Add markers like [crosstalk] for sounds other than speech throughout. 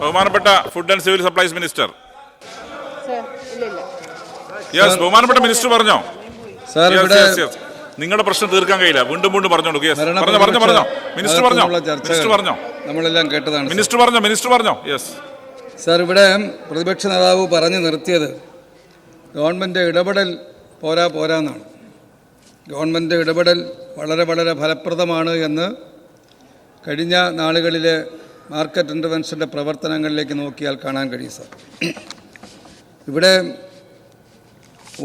ബഹുമാനപ്പെട്ട food and civil supplies minister sir ഇല്ല ഇല്ല. യെസ് ബഹുമാനപ്പെട്ട മിനിസ്റ്റർ പറഞ്ഞോ. നിങ്ങളുടെ പ്രശ്നം തീർക്കാൻ കഴിയില്ല. വീണ്ടും വീണ്ടും പറഞ്ഞോളൂ യെസ് പറഞ്ഞു പറഞ്ഞോ പറഞ്ഞോ. പറഞ്ഞോ? മിനിസ്റ്റർ പറഞ്ഞോ മിനിസ്റ്റർ പറഞ്ഞോ? നമ്മളെല്ലാം കേട്ടതാണ് മിനിസ്റ്റർ പറഞ്ഞോ? മിനിസ്റ്റർ പറഞ്ഞോ? യെസ് സർ ഇവിടെ പ്രതിപക്ഷ നേതാവ് പറഞ്ഞു നിർത്തിയത് ഗവൺമെന്റ് ഇടപെടൽ പോരാ പോരാന്നാണ്. ഗവൺമെന്റ് ഇടപെടൽ വളരെ വളരെ ഫലപ്രദമാണ് എന്ന് കഴിഞ്ഞ നാളുകളിലെ മാർക്കറ്റ് ഇന്റർവെൻഷന്റെ പ്രവർത്തനങ്ങളിലേക്ക് നോക്കിയാൽ കാണാൻ കഴിയും സാർ. ഇവിടെ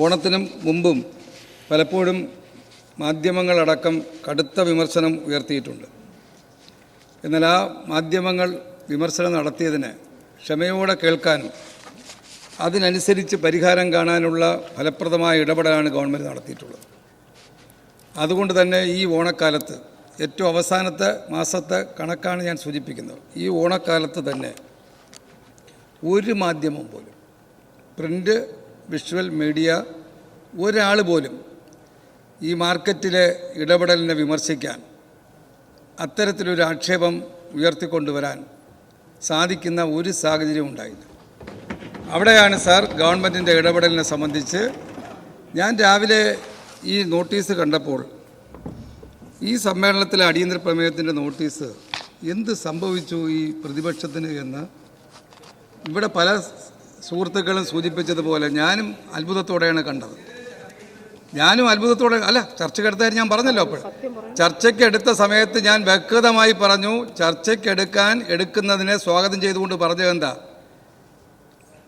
ഓണത്തിനും മുമ്പും പലപ്പോഴും മാധ്യമങ്ങളടക്കം കടുത്ത വിമർശനം ഉയർത്തിയിട്ടുണ്ട്. എന്നാൽ ആ മാധ്യമങ്ങൾ വിമർശനം നടത്തിയതിന് ക്ഷമയോടെ കേൾക്കാനും അതിനനുസരിച്ച് പരിഹാരം കാണാനുള്ള ഫലപ്രദമായ ഇടപെടലാണ് ഗവൺമെന്റ് നടത്തിയിട്ടുള്ളത്. അതുകൊണ്ട് തന്നെ ഈ ഓണക്കാലത്ത് ഏറ്റവും അവസാനത്തെ മാസത്തെ കണക്കാണ് ഞാൻ സൂചിപ്പിക്കുന്നത്. ഈ ഓണക്കാലത്ത് തന്നെ ഒരു മാധ്യമം പോലും പ്രിന്റ് വിഷ്വൽ മീഡിയ ഒരാൾ പോലും ഈ മാർക്കറ്റിലെ ഇടപെടലിനെ വിമർശിക്കാൻ അത്തരത്തിലൊരു ആക്ഷേപം ഉയർത്തിക്കൊണ്ടുവരാൻ സാധിക്കുന്ന ഒരു സാഹചര്യം ഉണ്ടായില്ല. അവിടെയാണ് സാർ ഗവൺമെന്റിന്റെ ഇടപെടലിനെ സംബന്ധിച്ച് ഞാൻ രാവിലെ ഈ നോട്ടീസ് കണ്ടപ്പോൾ ഈ സമ്മേളനത്തിലെ അടിയന്തര പ്രമേയത്തിന്റെ നോട്ടീസ് എന്ത് സംഭവിച്ചു ഈ പ്രതിപക്ഷത്തിന് എന്ന് ഇവിടെ പല സുഹൃത്തുക്കളും സൂചിപ്പിച്ചതുപോലെ ഞാനും അത്ഭുതത്തോടെയാണ് കണ്ടത്. ഞാനും അത്ഭുതത്തോടെ അല്ല ചർച്ചയ്ക്കെടുത്തായിരുന്നു ഞാൻ പറഞ്ഞല്ലോ അപ്പോൾ. ചർച്ചയ്ക്കെടുത്ത സമയത്ത് ഞാൻ വ്യക്തമായി പറഞ്ഞു ചർച്ചയ്ക്കെടുക്കാൻ എടുക്കുന്നതിനെ സ്വാഗതം ചെയ്തുകൊണ്ട് പറഞ്ഞത് എന്താ?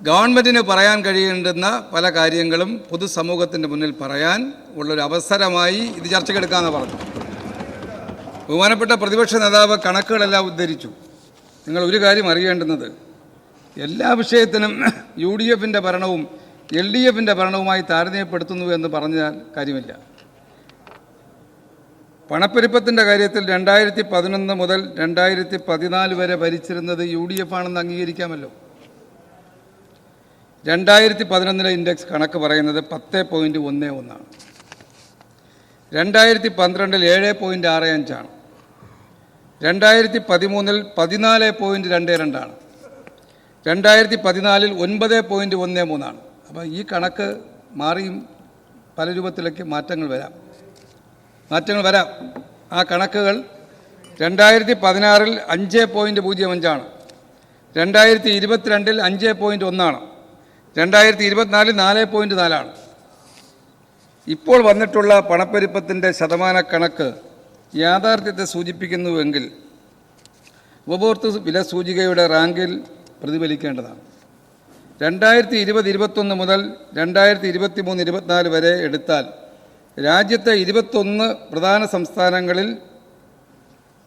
ഗവൺമെന്റിന് പറയാൻ കഴിയേണ്ടുന്ന പല കാര്യങ്ങളും പൊതുസമൂഹത്തിന്റെ മുന്നിൽ പറയാൻ ഉള്ളൊരു അവസരമായി ഇത് ചർച്ചയ്ക്കെടുക്കാമെന്ന് പറഞ്ഞു ബഹുമാനപ്പെട്ട പ്രതിപക്ഷ നേതാവ് കണക്കുകളെല്ലാം ഉദ്ധരിച്ചു. നിങ്ങൾ ഒരു കാര്യം അറിയേണ്ടുന്നത് എല്ലാ വിഷയത്തിനും [clears throat] യു ഡി എഫിന്റെ ഭരണവും എൽ ഡി എഫിന്റെ ഭരണവുമായി താരതമ്യപ്പെടുത്തുന്നു എന്ന് പറഞ്ഞാൽ കാര്യമില്ല. പണപ്പെരുപ്പത്തിന്റെ കാര്യത്തിൽ രണ്ടായിരത്തി പതിനൊന്ന് മുതൽ രണ്ടായിരത്തി പതിനാല് വരെ ഭരിച്ചിരുന്നത് യു ഡി എഫ് ആണെന്ന് അംഗീകരിക്കാമല്ലോ. രണ്ടായിരത്തി പതിനൊന്നിലെ ഇൻഡെക്സ് കണക്ക് പറയുന്നത് പത്ത് പോയിന്റ് ഒന്ന് ഒന്നാണ്. രണ്ടായിരത്തി പന്ത്രണ്ടിൽ ഏഴ് പോയിന്റ് ആറ് അഞ്ചാണ്. രണ്ടായിരത്തി പതിമൂന്നിൽ പതിനാല് പോയിന്റ് രണ്ട് രണ്ടാണ്. രണ്ടായിരത്തി പതിനാലിൽ ഒൻപത് പോയിന്റ് ഒന്ന് മൂന്നാണ്. അപ്പോൾ ഈ കണക്ക് മാറിയും പല രൂപത്തിലേക്ക് മാറ്റങ്ങൾ വരാം. മാറ്റങ്ങൾ വരാം. ആ കണക്കുകൾ രണ്ടായിരത്തി പതിനാറിൽ അഞ്ച് പോയിന്റ് പൂജ്യം അഞ്ചാണ്. രണ്ടായിരത്തി ഇരുപത്തിരണ്ടിൽ അഞ്ച് പോയിന്റ് ഒന്നാണ്. രണ്ടായിരത്തി ഇരുപത്തിനാലിൽ നാല് പോയിന്റ് നാലാണ്. ഇപ്പോൾ വന്നിട്ടുള്ള പണപ്പെരുപ്പത്തിന്റെ ശതമാന കണക്ക് യാഥാർത്ഥ്യത്തെ സൂചിപ്പിക്കുന്നുവെങ്കിൽ ഉപഭോക്തൃ വില സൂചികയുടെ റാങ്കിൽ പ്രതിഫലിക്കേണ്ടതാണ്. രണ്ടായിരത്തി ഇരുപത് ഇരുപത്തൊന്ന് മുതൽ രണ്ടായിരത്തി ഇരുപത്തി മൂന്ന് ഇരുപത്തിനാല് വരെ എടുത്താൽ രാജ്യത്തെ ഇരുപത്തൊന്ന് പ്രധാന സംസ്ഥാനങ്ങളിൽ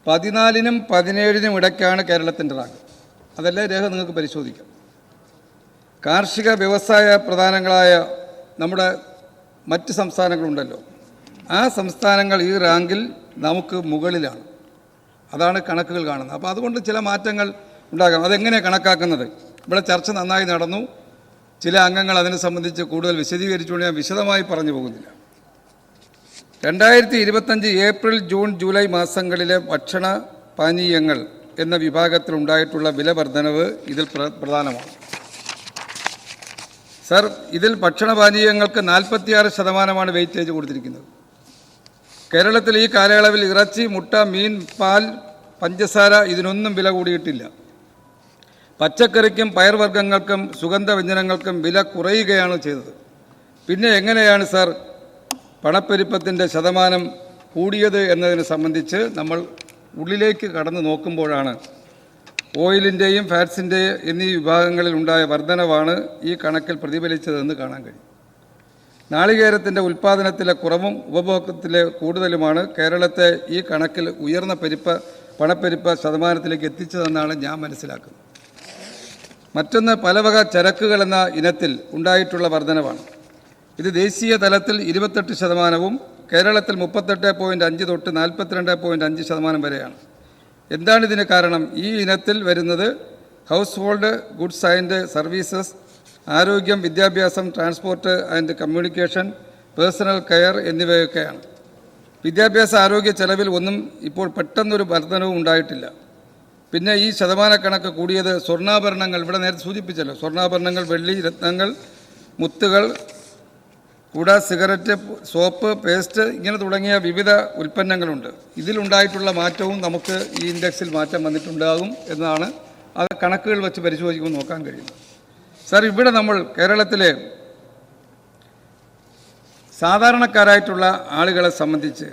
പതിനാലിനും പതിനേഴിനും ഇടയ്ക്കാണ് കേരളത്തിന്റെ റാങ്ക്. അതല്ലേ രേഖ നിങ്ങൾക്ക് പരിശോധിക്കാം. കാർഷിക വ്യവസായ പ്രധാനങ്ങളായ നമ്മുടെ മറ്റ് സംസ്ഥാനങ്ങളുണ്ടല്ലോ. ആ സംസ്ഥാനങ്ങൾ ഈ റാങ്കിൽ നമുക്ക് മുകളിലാണ്. അതാണ് കണക്കുകൾ കാണുന്നത്. അപ്പോൾ അതുകൊണ്ട് ചില മാറ്റങ്ങൾ ഉണ്ടാകാം. അതെങ്ങനെ കണക്കാക്കുന്നത്? ഇവിടെ ചർച്ച നന്നായി നടന്നു. ചില അംഗങ്ങൾ അതിനെ സംബന്ധിച്ച് കൂടുതൽ വിശദീകരിച്ചുകൊണ്ട് ഞാൻ വിശദമായി പറഞ്ഞു പോകുന്നില്ല. രണ്ടായിരത്തി ഇരുപത്തഞ്ച് ഏപ്രിൽ ജൂൺ ജൂലൈ മാസങ്ങളിലെ ഭക്ഷണ പാനീയങ്ങൾ എന്ന വിഭാഗത്തിൽ ഉണ്ടായിട്ടുള്ള വില വർധനവ് ഇതിൽ പ്ര- പ്രധാനമാണ്. സർ ഇതിൽ ഭക്ഷണപാനീയങ്ങൾക്ക് നാൽപ്പത്തിയാറ് ശതമാനമാണ് വെയിറ്റേജ് കൊടുത്തിരിക്കുന്നത്. കേരളത്തിൽ ഈ കാലയളവിൽ ഇറച്ചി മുട്ട മീൻ പാൽ പഞ്ചസാര ഇതിനൊന്നും വില കൂടിയിട്ടില്ല. പച്ചക്കറിക്കും പയർവർഗങ്ങൾക്കും സുഗന്ധവ്യഞ്ജനങ്ങൾക്കും വില കുറയുകയാണ് ചെയ്തത്. പിന്നെ എങ്ങനെയാണ് സാർ പണപ്പെരുപ്പത്തിന്റെ ശതമാനം കൂടിയത് എന്നതിനെ സംബന്ധിച്ച് നമ്മൾ ഉള്ളിലേക്ക് കടന്നു നോക്കുമ്പോഴാണ് ഓയിലിന്റെയും ഫാറ്റ്സിന്റെയും എന്നീ വിഭാഗങ്ങളിൽ ഉണ്ടായ വർധനവാണ് ഈ കണക്കിൽ പ്രതിഫലിച്ചതെന്ന് കാണാൻ കഴിയും. നാളികേരത്തിന്റെ ഉൽപ്പാദനത്തിലെ കുറവും ഉപഭോഗത്തിലെ കൂടുതലുമാണ് കേരളത്തെ ഈ കണക്കിൽ ഉയർന്ന പെരുപ്പ് പണപ്പെരുപ്പ് ശതമാനത്തിലേക്ക് എത്തിച്ചതെന്നാണ് ഞാൻ മനസ്സിലാക്കുന്നത്. മറ്റൊന്ന് പലവക ചരക്കുകൾ എന്ന ഇനത്തിൽ ഉണ്ടായിട്ടുള്ള വർധനവാണ്. ഇത് ദേശീയ തലത്തിൽ ഇരുപത്തെട്ട് ശതമാനവും കേരളത്തിൽ മുപ്പത്തെട്ട് പോയിന്റ് അഞ്ച് തൊട്ട് നാൽപ്പത്തിരണ്ട് പോയിന്റ് അഞ്ച് ശതമാനം വരെയാണ്. എന്താണ് ഇതിന് കാരണം? ഈ ഇനത്തിൽ വരുന്നത് household goods and services ആരോഗ്യം വിദ്യാഭ്യാസം transport and communication personal care എന്നിവയൊക്കെയാണ്. വിദ്യാഭ്യാസ ആരോഗ്യ ചെലവിൽ ഒന്നും ഇപ്പോൾ പെട്ടെന്നൊരു വർധനവും ഉണ്ടായിട്ടില്ല. പിന്നെ ഈ ശതമാനക്കണക്ക് കൂടിയത് സ്വർണാഭരണങ്ങൾ ഇവിടെ നേരത്തെ സൂചിപ്പിച്ചല്ലോ സ്വർണാഭരണങ്ങൾ വെള്ളി രത്നങ്ങൾ മുത്തുകൾ കൂടാ സിഗരറ്റ് സോപ്പ് പേസ്റ്റ് ഇങ്ങനെ തുടങ്ങിയ വിവിധ ഉൽപ്പന്നങ്ങളുണ്ട്. ഇതിലുണ്ടായിട്ടുള്ള മാറ്റവും നമുക്ക് ഈ ഇൻഡെക്സിൽ മാറ്റം വന്നിട്ടുണ്ടാകും എന്നാണ് അത് കണക്കുകൾ വെച്ച് പരിശോധിക്കുമ്പോൾ നോക്കാൻ കഴിയുന്നത്. സാർ ഇവിടെ നമ്മൾ കേരളത്തിലെ സാധാരണക്കാരായിട്ടുള്ള ആളുകളെ സംബന്ധിച്ച്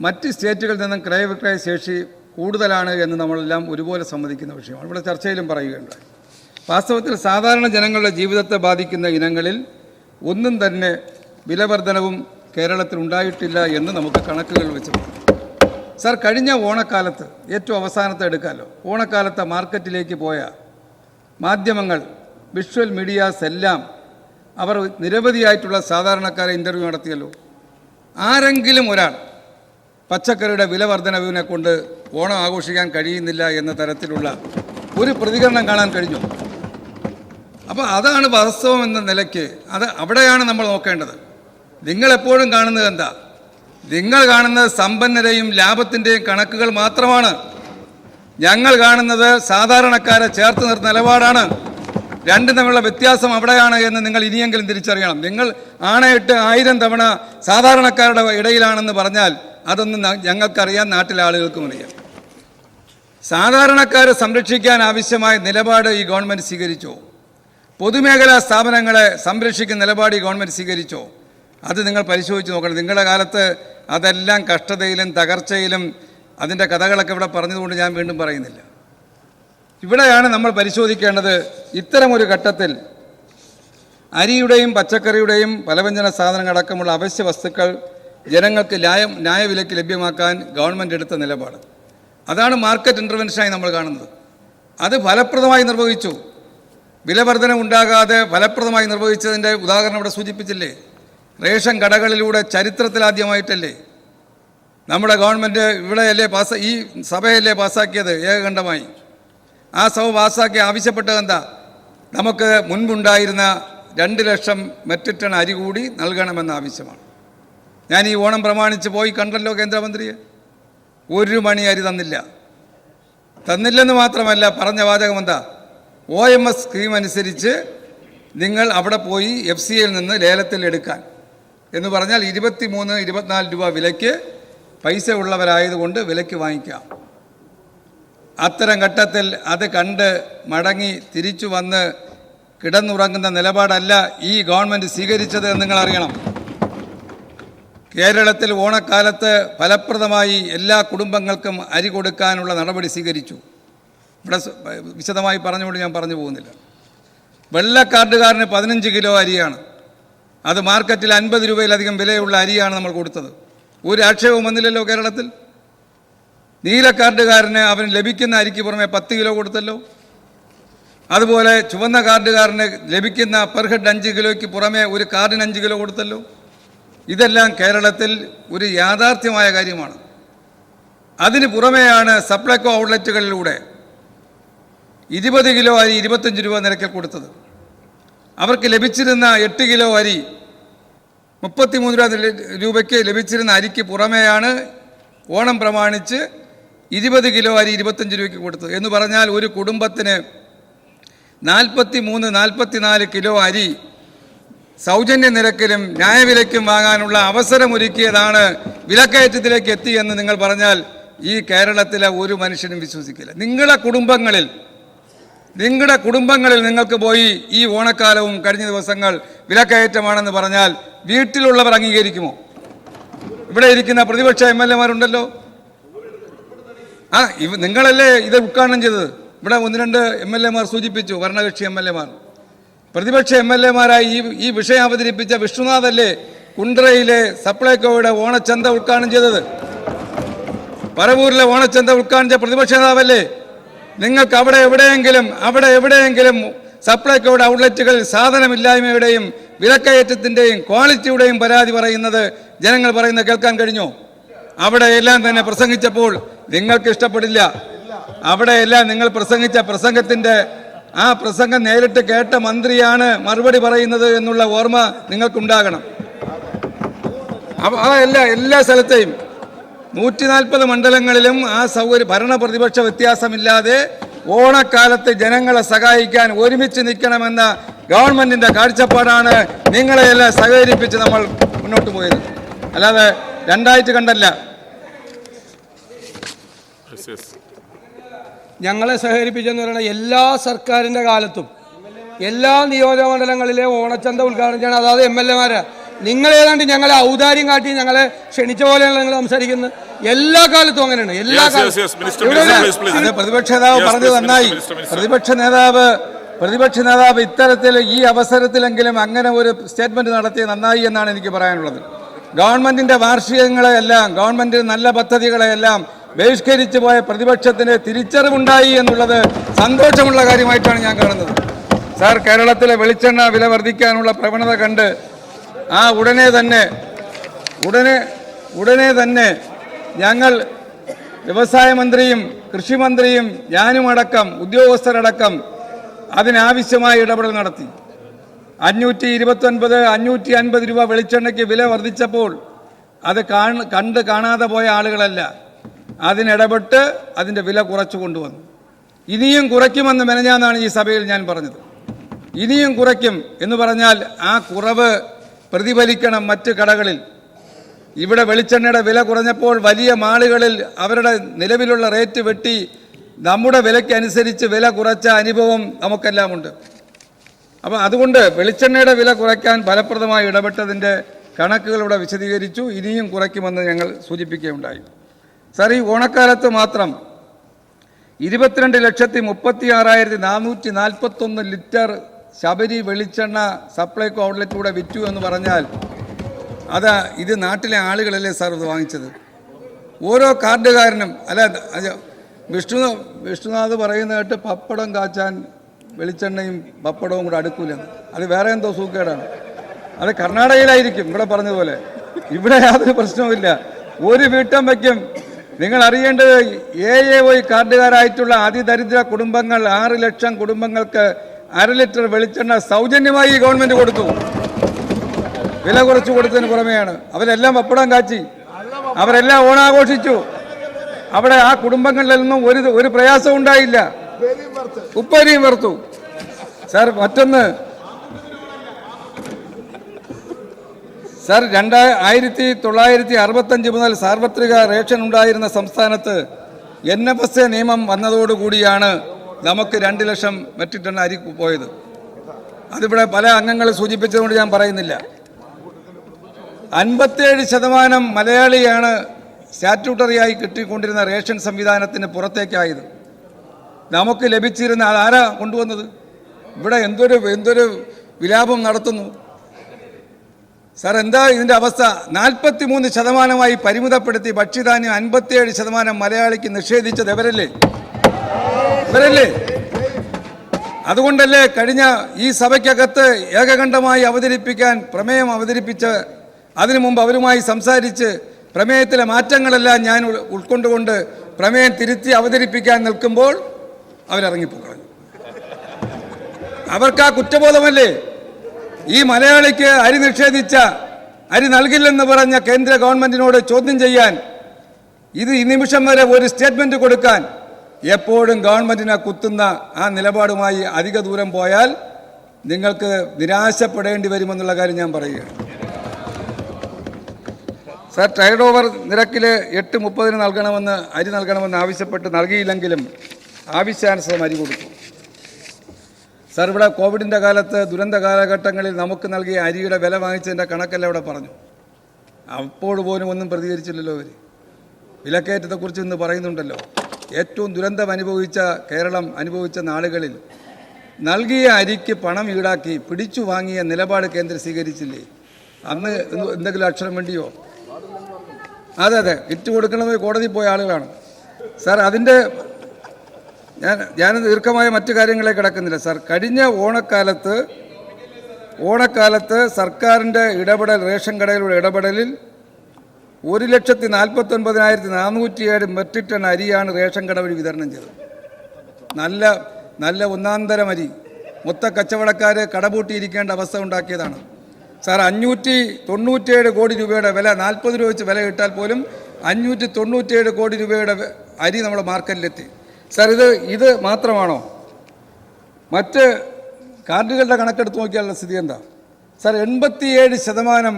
മറ്റ് സ്റ്റേറ്റുകളിൽ നിന്നും ക്രയവിക്രയ ശേഷി കൂടുതലാണ് എന്ന് നമ്മളെല്ലാം ഒരുപോലെ സമ്മതിക്കുന്ന വിഷയമാണ്. ഇവിടെ ചർച്ചയിലും പറയുകയുണ്ടായി. വാസ്തവത്തിൽ സാധാരണ ജനങ്ങളുടെ ജീവിതത്തെ ബാധിക്കുന്ന ഇനങ്ങളിൽ ഒന്നും തന്നെ വിലവർധനവും കേരളത്തിൽ ഉണ്ടായിട്ടില്ല എന്ന് നമുക്ക് കണക്കുകൾ വെച്ച് സർ കഴിഞ്ഞ ഓണക്കാലത്ത് ഏറ്റവും അവസാനത്തെ എടുക്കാമല്ലോ ഓണക്കാലത്തെ മാർക്കറ്റിലേക്ക് പോയ മാധ്യമങ്ങൾ വിഷ്വൽ മീഡിയാസ് എല്ലാം അവർ നിരവധിയായിട്ടുള്ള സാധാരണക്കാരെ ഇന്റർവ്യൂ നടത്തിയല്ലോ. ആരെങ്കിലും ഒരാൾ പച്ചക്കറിയുടെ വില വർധനവിനെ കൊണ്ട് ഓണം ആഘോഷിക്കാൻ കഴിയുന്നില്ല എന്ന തരത്തിലുള്ള ഒരു പ്രതികരണം കാണാൻ കഴിഞ്ഞു. അപ്പോൾ അതാണ് വാസ്തവം എന്ന നിലയ്ക്ക് അത് അവിടെയാണ് നമ്മൾ നോക്കേണ്ടത്. നിങ്ങളെപ്പോഴും കാണുന്നത് എന്താ? നിങ്ങൾ കാണുന്നത് സമ്പന്നരെയും ലാഭത്തിന്റെയും കണക്കുകൾ മാത്രമാണ്. ഞങ്ങൾ കാണുന്നത് സാധാരണക്കാരെ ചേർത്ത് നിർത്തുന്ന നിലപാടാണ്. രണ്ടും തമ്മിലുള്ള വ്യത്യാസം അവിടെയാണ് എന്ന് നിങ്ങൾ ഇനിയെങ്കിലും തിരിച്ചറിയണം. നിങ്ങൾ ആണയിട്ട് ആയിരം തവണ സാധാരണക്കാരുടെ ഇടയിലാണെന്ന് പറഞ്ഞാൽ അതൊന്നും ഞങ്ങൾക്കറിയാം നാട്ടിലെ ആളുകൾക്കും അറിയാം. സാധാരണക്കാരെ സംരക്ഷിക്കാൻ ആവശ്യമായ നിലപാട് ഈ ഗവൺമെന്റ് സ്വീകരിച്ചോ? പൊതുമേഖലാ സ്ഥാപനങ്ങളെ സംരക്ഷിക്കുന്ന നിലപാട് ഈ ഗവൺമെന്റ് സ്വീകരിച്ചോ? അത് നിങ്ങൾ പരിശോധിച്ച് നോക്കണം. നിങ്ങളുടെ കാലത്ത് അതെല്ലാം കഷ്ടതയിലും തകർച്ചയിലും അതിന്റെ കഥകളൊക്കെ ഇവിടെ പറഞ്ഞതുകൊണ്ട് ഞാൻ വീണ്ടും പറയുന്നില്ല. ഇവിടെയാണ് നമ്മൾ പരിശോധിക്കേണ്ടത് ഇത്തരമൊരു ഘട്ടത്തിൽ അരിയുടെയും പച്ചക്കറിയുടെയും പലവ്യഞ്ജന സാധനങ്ങളടക്കമുള്ള അവശ്യ വസ്തുക്കൾ ജനങ്ങൾക്ക് ന്യായ ന്യായവിലയ്ക്ക് ലഭ്യമാക്കാൻ ഗവൺമെന്റ് എടുത്ത നിലപാട്. അതാണ് മാർക്കറ്റ് ഇന്റർവെൻഷനായി നമ്മൾ കാണുന്നത്. അത് ഫലപ്രദമായി നിർവഹിച്ചു. വിലവർധന ഉണ്ടാകാതെ ഫലപ്രദമായി നിർവഹിച്ചതിന്റെ ഉദാഹരണം ഇവിടെ സൂചിപ്പിച്ചില്ലേ? റേഷൻ കടകളിലൂടെ ചരിത്രത്തിലാദ്യമായിട്ടല്ലേ നമ്മുടെ ഗവൺമെന്റ് ഇവിടെയല്ലേ പാസ് ഈ സഭയല്ലേ പാസ്സാക്കിയത് ഏകകണ്ഠമായി. ആ സഭ പാസ്സാക്കി ആവശ്യപ്പെട്ടത് എന്താ? നമുക്ക് മുൻപുണ്ടായിരുന്ന രണ്ട് ലക്ഷം മെട്രിക് ടൺ അരി കൂടി നൽകണമെന്ന ആവശ്യമാണ്. ഞാൻ ഈ ഓണം പ്രമാണിച്ച് പോയി കണ്ടല്ലോ കേന്ദ്രമന്ത്രിയെ. ഒരു മണി അരി തന്നില്ല. തന്നില്ലെന്ന് മാത്രമല്ല പറഞ്ഞ വാചകം എന്താ? ഒ എം എസ് സ്കീം അനുസരിച്ച് നിങ്ങൾ അവിടെ പോയി എഫ് സി ഐയിൽ നിന്ന് ലേലത്തിൽ എടുക്കാൻ. എന്ന് പറഞ്ഞാൽ ഇരുപത്തി മൂന്ന് ഇരുപത്തിനാല് രൂപ വിലയ്ക്ക് പൈസ ഉള്ളവരായതുകൊണ്ട് വിലയ്ക്ക് വാങ്ങിക്കാം. അത്തരം ഘട്ടത്തിൽ അത് കണ്ട് മടങ്ങി തിരിച്ചു വന്ന് കിടന്നുറങ്ങുന്ന നിലപാടല്ല ഈ ഗവൺമെന്റ് സ്വീകരിച്ചത് എന്ന് നിങ്ങൾ അറിയണം കേരളത്തിൽ ഓണക്കാലത്ത് ഫലപ്രദമായി എല്ലാ കുടുംബങ്ങൾക്കും അരി കൊടുക്കാനുള്ള നടപടി സ്വീകരിച്ചു. ഇവിടെ വിശദമായി പറഞ്ഞുകൊണ്ട് ഞാൻ പറഞ്ഞു പോകുന്നില്ല. വെള്ളക്കാർഡുകാരന് പതിനഞ്ച് കിലോ അരിയാണ്. അത് മാർക്കറ്റിൽ അൻപത് രൂപയിലധികം വിലയുള്ള അരിയാണ് നമ്മൾ കൊടുത്തത്. ഒരു ആക്ഷേപവും വന്നില്ലല്ലോ കേരളത്തിൽ. നീലക്കാർഡുകാരന് അവൻ ലഭിക്കുന്ന അരിക്ക് പുറമെ പത്ത് കിലോ കൊടുത്തല്ലോ. അതുപോലെ ചുവന്ന കാർഡുകാരന് ലഭിക്കുന്ന പെർ ഹെഡ് അഞ്ച് കിലോയ്ക്ക് പുറമെ ഒരു കാർഡിന് അഞ്ച് കിലോ കൊടുത്തല്ലോ. ഇതെല്ലാം കേരളത്തിൽ ഒരു യാഥാർത്ഥ്യമായ കാര്യമാണ്. അതിന് പുറമെയാണ് സപ്ലൈകോ ഔട്ട്ലെറ്റുകളിലൂടെ ഇരുപത് കിലോ അരി ഇരുപത്തഞ്ച് രൂപ നിരക്കിൽ കൊടുത്തത്. അവർക്ക് ലഭിച്ചിരുന്ന എട്ട് കിലോ അരി മുപ്പത്തിമൂന്ന് രൂപ രൂപയ്ക്ക് ലഭിച്ചിരുന്ന അരിക്ക് പുറമെയാണ് ഓണം പ്രമാണിച്ച് ഇരുപത് കിലോ അരി ഇരുപത്തഞ്ച് രൂപയ്ക്ക് കൊടുത്തത്. എന്ന് പറഞ്ഞാൽ ഒരു കുടുംബത്തിന് നാൽപ്പത്തി മൂന്ന് നാൽപ്പത്തിനാല് കിലോ അരി സൗജന്യ നിരക്കിലും ന്യായവിലയ്ക്കും വാങ്ങാനുള്ള അവസരമൊരുക്കിയതാണ് വിലക്കയറ്റത്തിലേക്ക് എത്തി എന്ന് നിങ്ങൾ പറഞ്ഞാൽ ഈ കേരളത്തിലെ ഒരു മനുഷ്യനും വിശ്വസിക്കില്ല. നിങ്ങളുടെ കുടുംബങ്ങളിൽ നിങ്ങളുടെ കുടുംബങ്ങളിൽ നിങ്ങൾക്ക് പോയി ഈ ഓണക്കാലവും കഴിഞ്ഞ ദിവസങ്ങൾ വിലക്കയറ്റമാണെന്ന് പറഞ്ഞാൽ വീട്ടിലുള്ളവർ അംഗീകരിക്കുമോ? ഇവിടെ ഇരിക്കുന്ന പ്രതിപക്ഷ എം എൽ എമാരുണ്ടല്ലോ. ആ ഇവ നിങ്ങളല്ലേ ഇത് ഉദ്ഘാടനം ചെയ്തത്? ഇവിടെ ഒന്ന് രണ്ട് എം എൽ എമാർ സൂചിപ്പിച്ചു ഭരണകക്ഷി എം എൽ എമാർ. പ്രതിപക്ഷ എം എൽ എമാരായി ഈ ഈ വിഷയം അവതരിപ്പിച്ച വിഷ്ണുനാഥല്ലേ കുണ്ട്രയിലെ സപ്ലൈകോയുടെ ഓണച്ചന്ത ഉദ്ഘാടനം ചെയ്തത്? പരവൂരിലെ ഓണച്ചന്ത ഉദ്ഘാടനം പ്രതിപക്ഷ നേതാവല്ലേ? നിങ്ങൾക്ക് അവിടെ എവിടെയെങ്കിലും അവിടെ എവിടെയെങ്കിലും സപ്ലൈകോയുടെ ഔട്ട്ലെറ്റുകളിൽ സാധനമില്ലായ്മയുടെയും വിലക്കയറ്റത്തിന്റെയും ക്വാളിറ്റിയുടെയും പരാതി പറയുന്നത് ജനങ്ങൾ പറയുന്നത് കേൾക്കാൻ കഴിഞ്ഞോ? അവിടെ എല്ലാം തന്നെ പ്രസംഗിച്ചപ്പോൾ നിങ്ങൾക്ക് ഇഷ്ടപ്പെടില്ല. അവിടെയെല്ലാം നിങ്ങൾ പ്രസംഗിച്ച പ്രസംഗത്തിന്റെ ആ പ്രസംഗം നേരിട്ട് കേട്ട മന്ത്രിയാണ് മറുപടി പറയുന്നത് എന്നുള്ള ഓർമ്മ നിങ്ങൾക്കുണ്ടാകണം. അല്ല എല്ലാ സ്ഥലത്തെയും നൂറ്റി നാൽപ്പത് മണ്ഡലങ്ങളിലും ആ സൗകര്യ ഭരണ പ്രതിപക്ഷ വ്യത്യാസമില്ലാതെ ഓണക്കാലത്ത് ജനങ്ങളെ സഹായിക്കാൻ ഒരുമിച്ച് നിൽക്കണമെന്ന ഗവൺമെന്റിന്റെ കാഴ്ചപ്പാടാണ് നിങ്ങളെയെല്ലാം സഹകരിപ്പിച്ച് നമ്മൾ മുന്നോട്ട് പോയത്. അല്ലാതെ രണ്ടായിട്ട് കണ്ടല്ല. ഞങ്ങളെ സഹകരിപ്പിച്ചെന്ന് പറയുന്നത് എല്ലാ സർക്കാരിന്റെ കാലത്തും എല്ലാ നിയോജക മണ്ഡലങ്ങളിലെ ഓണച്ചന്ത ഉദ്ഘാടനം ചെയ്യണം. അതായത് എം എൽ എമാരെ നിങ്ങൾ ഏതാണ്ട് ഞങ്ങളെ ഔദാര്യം കാട്ടി ഞങ്ങളെ ക്ഷണിച്ച പോലെയാണ് നിങ്ങൾ സംസാരിക്കുന്നത്. എല്ലാ കാലത്തും അങ്ങനെയാണ്. എല്ലാ കാലത്തും. പ്രതിപക്ഷ നേതാവ് പറഞ്ഞു പറഞ്ഞത് നന്നായി. പ്രതിപക്ഷ നേതാവ് പ്രതിപക്ഷ നേതാവ് ഇത്തരത്തിൽ ഈ അവസരത്തിലെങ്കിലും അങ്ങനെ ഒരു സ്റ്റേറ്റ്മെന്റ് നടത്തിയ നന്നായി എന്നാണ് എനിക്ക് പറയാനുള്ളത്. ഗവൺമെന്റിന്റെ വാർഷികങ്ങളെയെല്ലാം ഗവൺമെന്റിന്റെ നല്ല പദ്ധതികളെയെല്ലാം ബഹിഷ്കരിച്ചു പോയ പ്രതിപക്ഷത്തിന് തിരിച്ചറിവുണ്ടായി എന്നുള്ളത് സന്തോഷമുള്ള കാര്യമായിട്ടാണ് ഞാൻ കാണുന്നത്. സാർ കേരളത്തിലെ വെളിച്ചെണ്ണ വില വർദ്ധിക്കാനുള്ള പ്രവണത കണ്ട് ആ ഉടനെ തന്നെ. ഉടനെ ഉടനെ തന്നെ. ഞങ്ങൾ വ്യവസായ മന്ത്രിയും കൃഷി മന്ത്രിയും ഞാനുമടക്കം ഉദ്യോഗസ്ഥരടക്കം അതിനാവശ്യമായ ഇടപെടൽ നടത്തി. അഞ്ഞൂറ്റി ഇരുപത്തൊൻപത് അഞ്ഞൂറ്റി അൻപത് രൂപ വെളിച്ചെണ്ണയ്ക്ക് വില വർദ്ധിച്ചപ്പോൾ അത് കാണ കണ്ട് കാണാതെ പോയ ആളുകളല്ല. അതിനിടപെട്ട് അതിന്റെ വില കുറച്ചു കൊണ്ടുവന്നു. ഇനിയും കുറയ്ക്കുമെന്ന് മെനഞ്ഞാന്നാണ് ഈ സഭയിൽ ഞാൻ പറഞ്ഞത്. ഇനിയും കുറയ്ക്കും എന്ന് പറഞ്ഞാൽ ആ കുറവ് പ്രതിഫലിക്കണം മറ്റ് കടകളിൽ. ഇവിടെ വെളിച്ചെണ്ണയുടെ വില കുറഞ്ഞപ്പോൾ വലിയ മാളുകളിൽ അവരുടെ നിലവിലുള്ള റേറ്റ് വെട്ടി നമ്മുടെ വിലയ്ക്കനുസരിച്ച് വില കുറച്ച അനുഭവം നമുക്കെല്ലാമുണ്ട്. അപ്പോൾ അതുകൊണ്ട് വെളിച്ചെണ്ണയുടെ വില കുറയ്ക്കാൻ ഫലപ്രദമായി ഇടപെട്ടതിന്റെ കണക്കുകൾ ഇവിടെ വിശദീകരിച്ചു. ഇനിയും കുറയ്ക്കുമെന്ന് ഞങ്ങൾ സൂചിപ്പിക്കുകയുണ്ടായി. സാർ ഈ ഓണക്കാലത്ത് മാത്രം ഇരുപത്തിരണ്ട് ലക്ഷത്തി മുപ്പത്തി ആറായിരത്തി നാനൂറ്റി നാൽപ്പത്തൊന്ന് ലിറ്റർ ശബരി വെളിച്ചെണ്ണ സപ്ലൈകോ ഔട്ട്ലെറ്റിലൂടെ വിറ്റു എന്ന് പറഞ്ഞാൽ അത് ഇത് നാട്ടിലെ ആളുകളല്ലേ സാർ ഇത് വാങ്ങിച്ചത്? ഓരോ കാർഡുകാരനും അല്ല വിഷ്ണു വിഷ്ണുനാഥ് പറയുന്ന കേട്ട് പപ്പടം കാച്ചാൻ വെളിച്ചെണ്ണയും പപ്പടവും കൂടെ അടുക്കൂലെന്ന് അത് വേറെ എന്തോ സൂക്കേടാണ്. അത് കർണാടകയിലായിരിക്കും ഇവിടെ പറഞ്ഞതുപോലെ. ഇവിടെ യാതൊരു പ്രശ്നവുമില്ല ഒരു വീട്ടമ്മയ്ക്കും നിങ്ങൾ അറിയേണ്ടത് എ എ ഒ കാർഡുകാരായിട്ടുള്ള അതിദരിദ്ര കുടുംബങ്ങൾ ആറ് ലക്ഷം കുടുംബങ്ങൾക്ക് അര ലിറ്റർ വെളിച്ചെണ്ണ സൗജന്യമായി ഗവൺമെന്റ് കൊടുത്തു. വില കുറച്ച് കൊടുത്തതിന് പുറമെയാണ്. അവരെല്ലാം പപ്പടം കാച്ചി. അവരെല്ലാം ഓണാഘോഷിച്ചു. അവിടെ ആ കുടുംബങ്ങളിലൊന്നും ഒരു ഒരു പ്രയാസം ഉണ്ടായില്ല. ഉപ്പരിയും വറുത്തു. സാർ മറ്റൊന്ന്. സാർ രണ്ടാ ആയിരത്തി തൊള്ളായിരത്തി അറുപത്തഞ്ച് മുതൽ സാർവത്രിക റേഷൻ ഉണ്ടായിരുന്ന സംസ്ഥാനത്ത് എൻ എഫ് എസ് എ നിയമം വന്നതോടുകൂടിയാണ് നമുക്ക് രണ്ട് ലക്ഷം മെട്രിക് ടൺ അരി പോയത്. അതിവിടെ പല അംഗങ്ങൾ സൂചിപ്പിച്ചതുകൊണ്ട് ഞാൻ പറയുന്നില്ല. അൻപത്തേഴ് ശതമാനം മലയാളിയാണ് സ്റ്റാറ്റ്യൂട്ടറിയായി കിട്ടിക്കൊണ്ടിരുന്ന റേഷൻ സംവിധാനത്തിന് പുറത്തേക്കായത്. നമുക്ക് ലഭിച്ചിരുന്ന അതാരാ കൊണ്ടുവന്നത്? ഇവിടെ എന്തൊരു എന്തൊരു വിലാപം നടത്തുന്നു? സാർ എന്താ ഇതിന്റെ അവസ്ഥ? നാൽപ്പത്തി മൂന്ന് ശതമാനമായി പരിമിതപ്പെടുത്തി ഭക്ഷ്യധാന്യം അൻപത്തിയേഴ് ശതമാനം മലയാളിക്ക് നിഷേധിച്ചത് ഇവരല്ലേ ഇവരല്ലേ? അതുകൊണ്ടല്ലേ കഴിഞ്ഞ ഈ സഭയ്ക്കകത്ത് ഏകകണ്ഠമായി അവതരിപ്പിക്കാൻ പ്രമേയം അവതരിപ്പിച്ച് അതിനു മുമ്പ് അവരുമായി സംസാരിച്ച് പ്രമേയത്തിലെ മാറ്റങ്ങളെല്ലാം ഞാൻ ഉൾക്കൊണ്ടുകൊണ്ട് പ്രമേയം തിരുത്തി അവതരിപ്പിക്കാൻ നിൽക്കുമ്പോൾ അവരിറങ്ങിപ്പോക്കളഞ്ഞു അവർക്ക് ആ കുറ്റബോധമല്ലേ? ഈ മലയാളിക്ക് അരി നിഷേധിച്ച അരി നൽകില്ലെന്ന് പറഞ്ഞ കേന്ദ്ര ഗവൺമെന്റിനോട് ചോദ്യം ചെയ്യാൻ ഇത് ഈ നിമിഷം വരെ ഒരു സ്റ്റേറ്റ്മെന്റ് കൊടുക്കാൻ എപ്പോഴും ഗവൺമെന്റിനെ കുത്തുന്ന ആ നിലപാടുമായി അധിക ദൂരം പോയാൽ നിങ്ങൾക്ക് നിരാശപ്പെടേണ്ടി വരുമെന്നുള്ള കാര്യം ഞാൻ പറയുകയാണ്. സാർ ട്രേഡ് ഓവർ നിരക്കിൽ എട്ട് മുപ്പതിന് നൽകണമെന്ന് അരി നൽകണമെന്ന് ആവശ്യപ്പെട്ട് നൽകിയില്ലെങ്കിലും ആവശ്യാനുസൃതം അരി കൊടുത്തു. സാർ ഇവിടെ കോവിഡിന്റെ കാലത്ത് ദുരന്ത കാലഘട്ടങ്ങളിൽ നമുക്ക് നൽകിയ അരിയുടെ വില വാങ്ങിച്ചതിന്റെ കണക്കല്ല ഇവിടെ പറഞ്ഞു. അപ്പോൾ പോലും ഒന്നും പ്രതികരിച്ചില്ലല്ലോ അവർ വിലക്കയറ്റത്തെക്കുറിച്ച് ഇന്ന് പറയുന്നുണ്ടല്ലോ. ഏറ്റവും ദുരന്തം അനുഭവിച്ച കേരളം അനുഭവിച്ച നാളുകളിൽ നൽകിയ അരിക്ക് പണം ഈടാക്കി പിടിച്ചു വാങ്ങിയ നിലപാട് കേന്ദ്രം സ്വീകരിച്ചില്ലേ? അന്ന് എന്തെങ്കിലും അക്ഷരം വേണ്ടിയോ? അതെ അതെ. വിറ്റ് കൊടുക്കണമെന്ന് കോടതി പോയ ആളുകളാണ്. സാർ അതിന്റെ ഞാൻ ഞാൻ ദീർഘമായ മറ്റു കാര്യങ്ങളെ കിടക്കുന്നില്ല. സാർ കഴിഞ്ഞ ഓണക്കാലത്ത് ഓണക്കാലത്ത് സർക്കാരിന്റെ ഇടപെടൽ റേഷൻ കടയിലുള്ള ഇടപെടലിൽ ഒരു ലക്ഷത്തി നാൽപ്പത്തൊൻപതിനായിരത്തി നാനൂറ്റിയേഴ് മെട്രിക് ടൺ അരിയാണ് റേഷൻ കട വഴി വിതരണം ചെയ്തത്. നല്ല നല്ല ഒന്നാന്തരം അരി. മൊത്ത കച്ചവടക്കാർ കടപൂട്ടിയിരിക്കേണ്ട അവസ്ഥ ഉണ്ടാക്കിയതാണ്. സാർ അഞ്ഞൂറ്റി തൊണ്ണൂറ്റിയേഴ് കോടി രൂപയുടെ വില നാൽപ്പത് രൂപ വെച്ച് വില ഇട്ടാൽ പോലും അഞ്ഞൂറ്റി തൊണ്ണൂറ്റിയേഴ് കോടി രൂപയുടെ അരി നമ്മുടെ മാർക്കറ്റിലെത്തി. സാർ ഇത് ഇത് മാത്രമാണോ? മറ്റ് കാർഡുകളുടെ കണക്കെടുത്ത് നോക്കിയാലുള്ള സ്ഥിതി എന്താ? സാർ എൺപത്തിയേഴ് ശതമാനം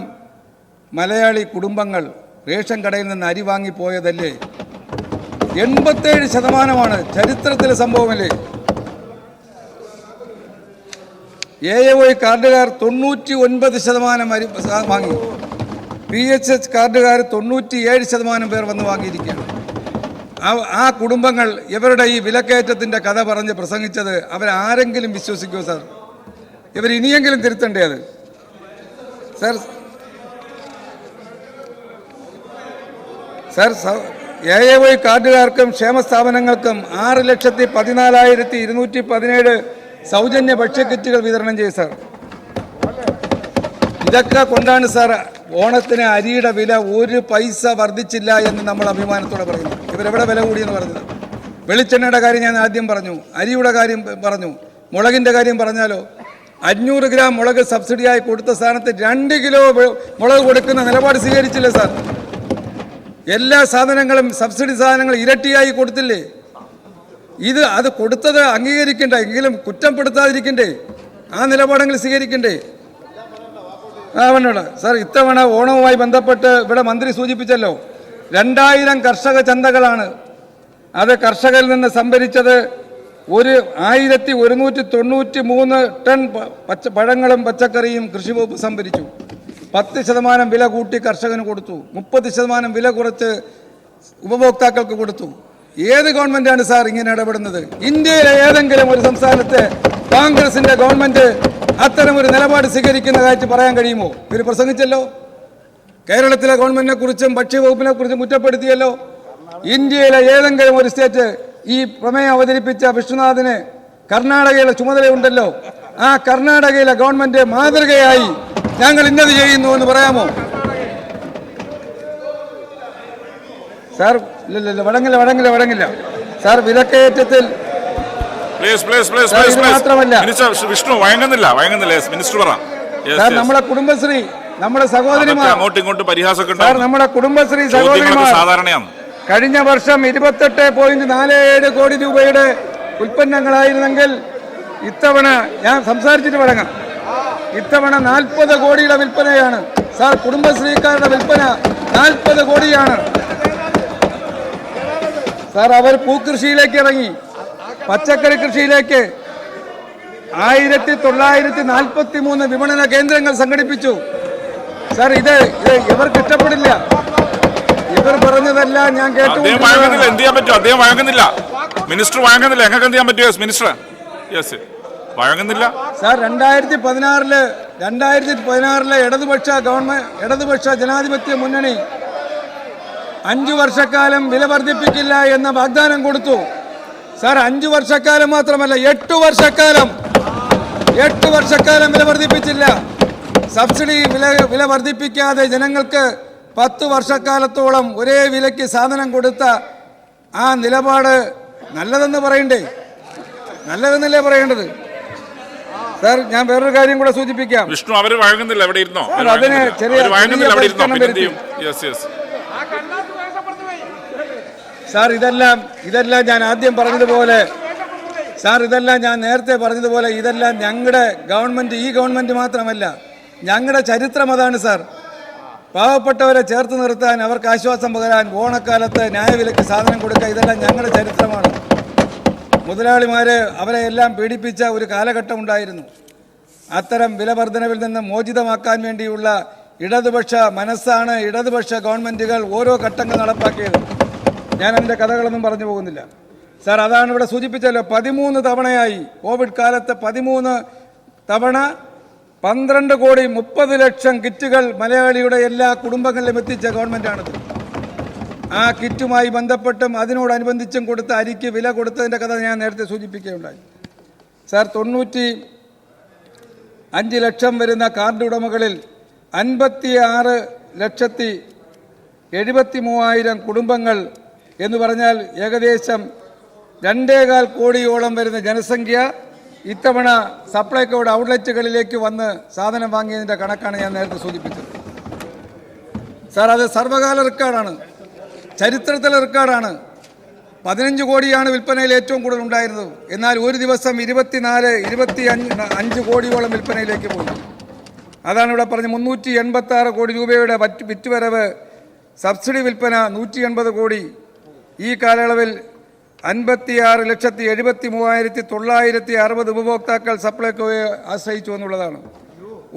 മലയാളി കുടുംബങ്ങൾ റേഷൻ കടയിൽ നിന്ന് അരി വാങ്ങിപ്പോയതല്ലേ? എൺപത്തേഴ് ശതമാനമാണ് ചരിത്രത്തിലെ സംഭവമല്ലേ? എ എ വൈ കാർഡുകാർ തൊണ്ണൂറ്റി ഒൻപത് ശതമാനം അരി വാങ്ങി. പി എച്ച് എച്ച് കാർഡുകാർ തൊണ്ണൂറ്റി ഏഴ് ശതമാനം പേർ വന്ന് വാങ്ങിയിരിക്കുകയാണ്. ആ കുടുംബങ്ങൾ ഇവരുടെ ഈ വിലക്കയറ്റത്തിന്റെ കഥ പറഞ്ഞ് പ്രസംഗിച്ചത് അവരാരെങ്കിലും വിശ്വസിക്കുമോ സാർ? ഇവർ ഇനിയെങ്കിലും തിരുത്തണ്ടേ അത്? Sir sir A A Y കാർഡുകാർക്കും ക്ഷേമ സ്ഥാപനങ്ങൾക്കും ആറ് ലക്ഷത്തി പതിനാലായിരത്തി ഇരുന്നൂറ്റി പതിനേഴ് സൗജന്യ ഭക്ഷ്യക്കിറ്റുകൾ വിതരണം ചെയ്തു സാർ. ഇതൊക്കെ കൊണ്ടാണ് സാർ ഓണത്തിന് അരിയുടെ വില ഒരു പൈസ വർദ്ധിച്ചില്ല എന്ന് നമ്മൾ അഭിമാനത്തോടെ പറയുന്നു. ഇവരെവിടെ വില കൂടിയെന്ന് പറഞ്ഞത്? വെളിച്ചെണ്ണയുടെ കാര്യം ഞാൻ ആദ്യം പറഞ്ഞു. അരിയുടെ കാര്യം പറഞ്ഞു. മുളകിന്റെ കാര്യം പറഞ്ഞാലോ? അഞ്ഞൂറ് ഗ്രാം മുളക് സബ്സിഡിയായി കൊടുത്ത സ്ഥാനത്ത് രണ്ട് കിലോ മുളക് കൊടുക്കുന്ന നിലപാട് സ്വീകരിച്ചില്ലേ സാർ. എല്ലാ സാധനങ്ങളും സബ്സിഡി സാധനങ്ങൾ ഇരട്ടിയായി കൊടുത്തില്ലേ? ഇത് അത് കൊടുത്തത് അംഗീകരിക്കണ്ട? എങ്കിലും കുറ്റപ്പെടുത്താതിരിക്കണ്ടേ ആ നിലപാടങ്ങൾ സ്വീകരിക്കണ്ടേ? ആ വേണ്ട സാർ ഇത്തവണ ഓണവുമായി ബന്ധപ്പെട്ട് ഇവിടെ മന്ത്രി സൂചിപ്പിച്ചല്ലോ. രണ്ടായിരം കർഷക ചന്തകളാണ്. അത് കർഷകരിൽ നിന്ന് സംഭരിച്ചത് ഒരു ആയിരത്തി ഒരുന്നൂറ്റി തൊണ്ണൂറ്റി മൂന്ന് ടൺ പച്ച പഴങ്ങളും പച്ചക്കറിയും കൃഷി വകുപ്പ് സംഭരിച്ചു. പത്ത് ശതമാനം വില കൂട്ടി കർഷകന് കൊടുത്തു. മുപ്പത് ശതമാനം വില കുറച്ച് ഉപഭോക്താക്കൾക്ക് കൊടുത്തു. ഏത് ഗവൺമെന്റാണ് സാർ ഇങ്ങനെ ഇടപെടുന്നത്? ഇന്ത്യയിലെ ഏതെങ്കിലും ഒരു സംസ്ഥാനത്തെ കോൺഗ്രസിന്റെ ഗവൺമെന്റ് അത്തരം ഒരു നിലപാട് സ്വീകരിക്കുന്ന കാര്യത്തിൽ പറയാൻ കഴിയുമോ? ഇവർ പ്രസംഗിച്ചല്ലോ. കേരളത്തിലെ ഗവൺമെന്റിനെ കുറിച്ചും ഭക്ഷ്യവകുപ്പിനെ കുറിച്ചും കുറ്റപ്പെടുത്തിയല്ലോ. ഇന്ത്യയിലെ ഏതെങ്കിലും ഒരു സ്റ്റേറ്റ് ഈ പ്രമേയം അവതരിപ്പിച്ച വിഷ്ണുനാഥിന് കർണാടകയിലെ ചുമതലയുണ്ടല്ലോ. ആ കർണാടകയിലെ ഗവൺമെന്റ് മാതൃകയായി ഞങ്ങൾ ഇന്നത് ചെയ്യുന്നു എന്ന് പറയാമോ? സാർ ഇല്ല ഇല്ല വഴങ്ങില്ല വഴങ്ങില്ല വഴങ്ങില്ല. സാർ വിലക്കയറ്റത്തിൽ മാത്രമല്ല. മിനിസ്റ്റർ വിഷ്ണു വഴങ്ങുന്നില്ല വഴങ്ങുന്നില്ല. മിനിസ്റ്റർ പറ. സാർ കുടുംബശ്രീ നമ്മുടെ സഹോദരിമാർ. അങ്ങോട്ടും ഇങ്ങോട്ടും പരിഹാസമൊക്കെ സാർ ഉണ്ടാവും. നമ്മുടെ കുടുംബശ്രീ സഹോദരിമാർ സാധാരണയാണ്. കഴിഞ്ഞ വർഷം ഇരുപത്തെട്ട് പോയിന്റ് നാല് ഏഴ് കോടി രൂപയുടെ ഉൽപ്പന്നങ്ങളായിരുന്നെങ്കിൽ ഇത്തവണ ഞാൻ സംസാരിച്ചിട്ട് വഴങ്ങാം. ഇത്തവണ നാൽപ്പത് കോടിയുടെ വിൽപ്പനയാണ്. സാർ കുടുംബശ്രീക്കാരുടെ വിൽപ്പന നാൽപ്പത് കോടിയാണ്. സാർ അവർ പൂക്കൃഷിയിലേക്ക് ഇറങ്ങി. പച്ചക്കറി കൃഷിയിലേക്ക് ആയിരത്തി തൊള്ളായിരത്തി നാൽപ്പത്തി മൂന്ന് വിപണന കേന്ദ്രങ്ങൾ സംഘടിപ്പിച്ചു. സാർ ഇത് ഇവർക്ക് ഇഷ്ടപ്പെടില്ല. ഇവർ പറഞ്ഞതല്ല ഞാൻ കേട്ടു എന്ത് ചെയ്യാൻ പറ്റും? അദ്ദേഹം വാങ്ങുന്നില്ല മിനിസ്റ്റർ വാങ്ങുന്നില്ല എങ്ങനെ എന്ത് ചെയ്യാൻ പറ്റും? Minister yes. വഴങ്ങുന്നില്ല. സാർ രണ്ടായിരത്തി പതിനാറിൽ രണ്ടായിരത്തി പതിനാറിലെ ഇടതുപക്ഷ ഗവൺമെന്റ് ഇടതുപക്ഷ ജനാധിപത്യ മുന്നണി അഞ്ചു വർഷക്കാലം വില വർദ്ധിപ്പിക്കില്ല എന്ന വാഗ്ദാനം കൊടുത്തു. സാർ അഞ്ചു വർഷക്കാലം മാത്രമല്ല എട്ടു വർഷക്കാലം എട്ട് വർഷക്കാലം വില വർദ്ധിപ്പിച്ചില്ല. സബ്സിഡി വില വില വർദ്ധിപ്പിക്കാതെ ജനങ്ങൾക്ക് പത്ത് വർഷക്കാലത്തോളം ഒരേ വിലയ്ക്ക് സാധനം കൊടുത്ത ആ നിലപാട് നല്ലതെന്ന് പറയണ്ടേ? നല്ലതെന്നല്ലേ പറയേണ്ടത്? സാർ ഞാൻ വേറൊരു കാര്യം കൂടെ സൂചിപ്പിക്കാം. വിഷ്ണു അവർ വഴങ്ങുന്നില്ല അവിടെ ഇരുന്നോ? അതിന് ചെറിയ- സാർ ഇതെല്ലാം ഇതെല്ലാം ഞാൻ ആദ്യം പറഞ്ഞതുപോലെ സാർ ഇതെല്ലാം ഞാൻ നേരത്തെ പറഞ്ഞതുപോലെ ഇതെല്ലാം ഞങ്ങളുടെ ഗവൺമെന്റ് ഈ ഗവൺമെന്റ് മാത്രമല്ല ഞങ്ങളുടെ ചരിത്രം അതാണ് സാർ. പാവപ്പെട്ടവരെ ചേർത്ത് നിർത്താൻ അവർക്ക് ആശ്വാസം പകരാൻ ഓണക്കാലത്ത് ന്യായവിലയ്ക്ക് സാധനം കൊടുക്കുക ഇതെല്ലാം ഞങ്ങളുടെ ചരിത്രമാണ്. മുതലാളിമാര് അവരെ എല്ലാം പീഡിപ്പിച്ച ഒരു കാലഘട്ടം ഉണ്ടായിരുന്നു. അത്തരം വിലവർധനവിൽ നിന്ന് മോചിതമാക്കാൻ വേണ്ടിയുള്ള ഇടതുപക്ഷ മനസ്സാണ് ഇടതുപക്ഷ ഗവൺമെന്റുകൾ ഓരോ ഘട്ടങ്ങൾ നടപ്പാക്കിയത്. ഞാൻ അതിന്റെ കഥകളൊന്നും പറഞ്ഞു പോകുന്നില്ല. സാർ അതാണ് ഇവിടെ സൂചിപ്പിച്ചല്ലോ പതിമൂന്ന് തവണയായി കോവിഡ് കാലത്ത് പതിമൂന്ന് തവണ പന്ത്രണ്ട് കോടി മുപ്പത് ലക്ഷം കിറ്റുകൾ മലയാളിയുടെ എല്ലാ കുടുംബങ്ങളിലും എത്തിച്ച ഗവൺമെന്റാണിത് ആ കിറ്റുമായി ബന്ധപ്പെട്ടും അതിനോടനുബന്ധിച്ചും കൊടുത്ത അരിക്ക് വില കൊടുത്തതിന്റെ കഥ ഞാൻ നേരത്തെ സൂചിപ്പിക്കുകയുണ്ടായി. സാർ തൊണ്ണൂറ്റി അഞ്ച് ലക്ഷം വരുന്ന കാർഡ് ഉടമകളിൽ അൻപത്തി ആറ് ലക്ഷത്തി എഴുപത്തി മൂവായിരം കുടുംബങ്ങൾ എന്ന് പറഞ്ഞാൽ ഏകദേശം രണ്ടേകാൽ കോടിയോളം വരുന്ന ജനസംഖ്യ ഇത്തവണ സപ്ലൈകോയുടെ ഔട്ട്ലെറ്റുകളിലേക്ക് വന്ന് സാധനം വാങ്ങിയതിന്റെ കണക്കാണ് ഞാൻ നേരത്തെ സൂചിപ്പിച്ചത്. സാർ അത് സർവകാല റെക്കോർഡാണ്. ചരിത്രത്തിലെ റെക്കോർഡാണ്. പതിനഞ്ച് കോടിയാണ് വിൽപ്പനയിൽ ഏറ്റവും കൂടുതൽ ഉണ്ടായിരുന്നത്. എന്നാൽ ഒരു ദിവസം ഇരുപത്തിനാല് ഇരുപത്തി അഞ്ച് അഞ്ച് കോടിയോളം വിൽപ്പനയിലേക്ക് പോയി. അതാണ് ഇവിടെ പറഞ്ഞ് മുന്നൂറ്റി എൺപത്തി ആറ് കോടി രൂപയുടെ വറ്റ് വിറ്റുവരവ് സബ്സിഡി വിൽപ്പന നൂറ്റി എൺപത് കോടി. ഈ കാലയളവിൽ അൻപത്തിയാറ് ലക്ഷത്തി എഴുപത്തി മൂവായിരത്തി തൊള്ളായിരത്തി അറുപത് ഉപഭോക്താക്കൾ സപ്ലൈകോയെ ആശ്രയിച്ചു എന്നുള്ളതാണ്.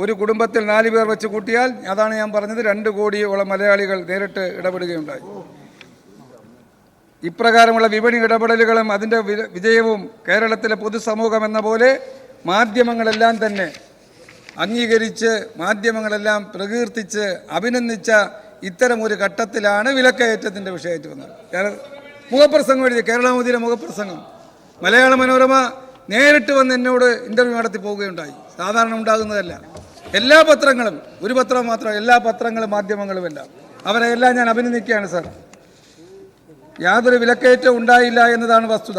ഒരു കുടുംബത്തിൽ നാല് പേർ വെച്ച് കൂട്ടിയാൽ അതാണ് ഞാൻ പറഞ്ഞത് രണ്ട് കോടിയോളം മലയാളികൾ നേരിട്ട് ഇടപെടുകയുണ്ടായി. ഇപ്രകാരമുള്ള വിപണി ഇടപെടലുകളും അതിന്റെ വിജയവും കേരളത്തിലെ പൊതുസമൂഹം എന്ന പോലെ മാധ്യമങ്ങളെല്ലാം തന്നെ അംഗീകരിച്ച് മാധ്യമങ്ങളെല്ലാം പ്രകീർത്തിച്ച് അഭിനന്ദിച്ച ഇത്തരം ഒരു ഘട്ടത്തിലാണ് വിലക്കയറ്റത്തിന്റെ വിഷയമായിട്ട് വന്നത്. ഞാൻ മുഖപ്രസംഗം എഴുതി കേരളമോദിയുടെ മുഖപ്രസംഗം. മലയാള മനോരമ നേരിട്ട് വന്ന് എന്നോട് ഇന്റർവ്യൂ നടത്തി പോവുകയുണ്ടായി. സാധാരണ ഉണ്ടാകുന്നതല്ല. എല്ലാ പത്രങ്ങളും ഒരു പത്രം മാത്രം എല്ലാ പത്രങ്ങളും മാധ്യമങ്ങളുമെല്ലാം. അവരെ എല്ലാം ഞാൻ അഭിനന്ദിക്കുകയാണ് സാർ. യാതൊരു വിലക്കയറ്റം ഉണ്ടായില്ല എന്നതാണ് വസ്തുത.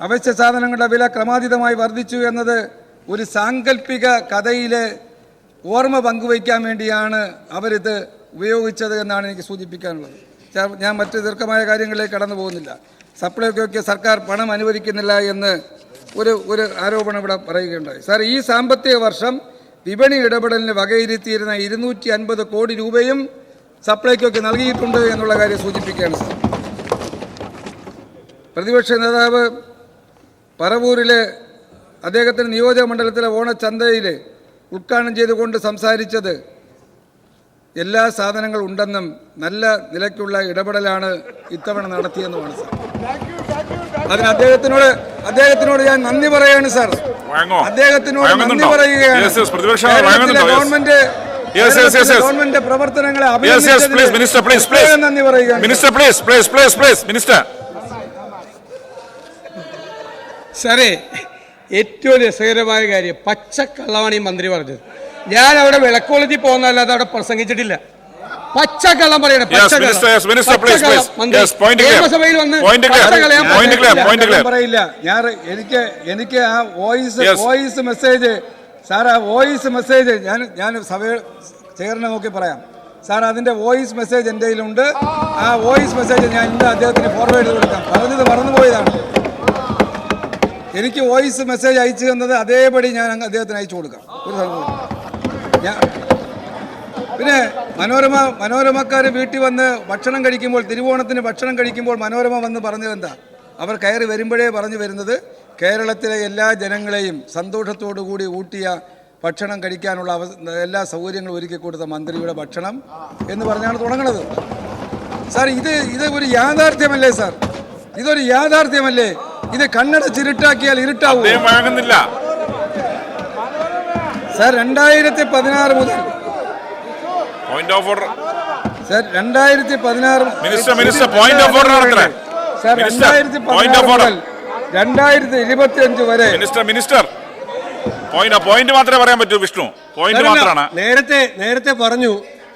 അവശ്യ സാധനങ്ങളുടെ വില ക്രമാതീതമായി വർദ്ധിച്ചു എന്നത് ഒരു സാങ്കല്പിക കഥയിലെ ഓർമ്മ പങ്കുവയ്ക്കാൻ വേണ്ടിയാണ് അവരിത് ഉപയോഗിച്ചത് എന്നാണ് എനിക്ക് സൂചിപ്പിക്കാനുള്ളത്. ഞാൻ- മറ്റ് ദീർഘമായ കാര്യങ്ങളിലേക്ക് കടന്നു പോകുന്നില്ല. സപ്ലൈകോയ്ക്ക് സർക്കാർ പണം അനുവദിക്കുന്നില്ല എന്ന് ഒരു ഒരു ആരോപണം ഇവിടെ പറയുകയുണ്ടായി. സാർ ഈ സാമ്പത്തിക വർഷം വിപണി ഇടപെടലിന് വകയിരുത്തിയിരുന്ന ഇരുന്നൂറ്റി അൻപത് കോടി രൂപയും സപ്ലൈക്കൊക്കെ നൽകിയിട്ടുണ്ട് എന്നുള്ള കാര്യം സൂചിപ്പിക്കുകയാണ് സാർ. പ്രതിപക്ഷ നേതാവ് പറവൂരിലെ അദ്ദേഹത്തിന്റെ നിയോജക മണ്ഡലത്തിലെ ഓണച്ചന്തയിൽ ഉദ്ഘാടനം ചെയ്തുകൊണ്ട് സംസാരിച്ചത് എല്ലാ സാധനങ്ങളും ഉണ്ടെന്നും നല്ല നിലയ്ക്കുള്ള ഇടപെടലാണ് ഇത്തവണ നടത്തിയെന്നുമാണ് സാർ. അതിന് അദ്ദേഹത്തിനോട് അദ്ദേഹത്തിനോട് ഞാൻ നന്ദി പറയാണ് സാർ. അദ്ദേഹത്തിനോട് നന്ദി? പറയുകയാണ്. ഗവൺമെന്റ്. ഗവൺമെന്റ് പ്രവർത്തനങ്ങളെ അഭിനന്ദിച്ചതിന് നന്ദി പറയുകയാണ്. Minister please please please please minister സാറേ ഏറ്റവും രസകരമായ കാര്യം പച്ചക്കള്ളമാണ് ഈ മന്ത്രി പറഞ്ഞത്. ഞാൻ അവിടെ വിളക്കോളത്തിൽ പോകുന്നതല്ലാതെ അവിടെ പ്രസംഗിച്ചിട്ടില്ല. പച്ചക്കള്ളം പറയണം. നിയമസഭയിൽ വന്ന് പറയില്ല. ഞാൻ എനിക്ക് എനിക്ക് ആ വോയിസ് വോയിസ് മെസ്സേജ് സാർ ആ വോയിസ് മെസ്സേജ് ഞാൻ ഞാൻ സഭയിൽ ചേർന്ന് നോക്കി പറയാം. സാർ അതിന്റെ വോയിസ് മെസ്സേജ് എന്റെ കയ്യിലുണ്ട്. ആ വോയിസ് മെസ്സേജ് ഞാൻ ഇന്ന് അദ്ദേഹത്തിന് ഫോർവേഡ് ചെയ്ത് കൊടുക്കാം. പറഞ്ഞത് മറന്നുപോയതാണ്. എനിക്ക് വോയിസ് മെസ്സേജ് അയച്ചു തന്നത് അതേപടി ഞാൻ അദ്ദേഹത്തിന് അയച്ചു കൊടുക്കാം. ഒരു ഞാൻ പിന്നെ മനോരമ മനോരമക്കാർ വീട്ടിൽ വന്ന് ഭക്ഷണം കഴിക്കുമ്പോൾ തിരുവോണത്തിന് ഭക്ഷണം കഴിക്കുമ്പോൾ മനോരമ വന്ന് പറഞ്ഞത് എന്താ അവർ കയറി വരുമ്പോഴേ പറഞ്ഞു വരുന്നത് കേരളത്തിലെ എല്ലാ ജനങ്ങളെയും സന്തോഷത്തോടു കൂടി ഊട്ടിയ ഭക്ഷണം കഴിക്കാനുള്ള എല്ലാ സൗകര്യങ്ങളും ഒരുക്കി കൊടുത്ത മന്ത്രിയുടെ ഭക്ഷണം എന്ന് പറഞ്ഞാണ് തുടങ്ങുന്നത് സാർ ഇത് ഇത് ഒരു യാഥാർത്ഥ്യമല്ലേ സാർ? ഇതൊരു യാഥാർത്ഥ്യമല്ലേ? ഇത് കണ്ണടച്ചിരുട്ടാക്കിയാൽ ഇരുട്ടാവും. വഴങ്ങുന്നില്ല. സാർ രണ്ടായിരത്തി പതിനാറ് മുതൽ പോയിന്റ് ഓഫ് ഓർഡർ സാർ രണ്ടായിരത്തി പതിനാറ് minister, minister, point of order. Sir രണ്ടായിരത്തി പതിനാറ് മുതൽ രണ്ടായിരത്തി ഇരുപത്തി അഞ്ച് വരെ മിനിസ്റ്റർ മിനിസ്റ്റർ പോയിന്റ് പോയിന്റ് മാത്രമേ പറയാൻ പറ്റൂ വിഷ്ണു. പോയിന്റ് മാത്രമാണ്. നേരത്തെ നേരത്തെ പറഞ്ഞു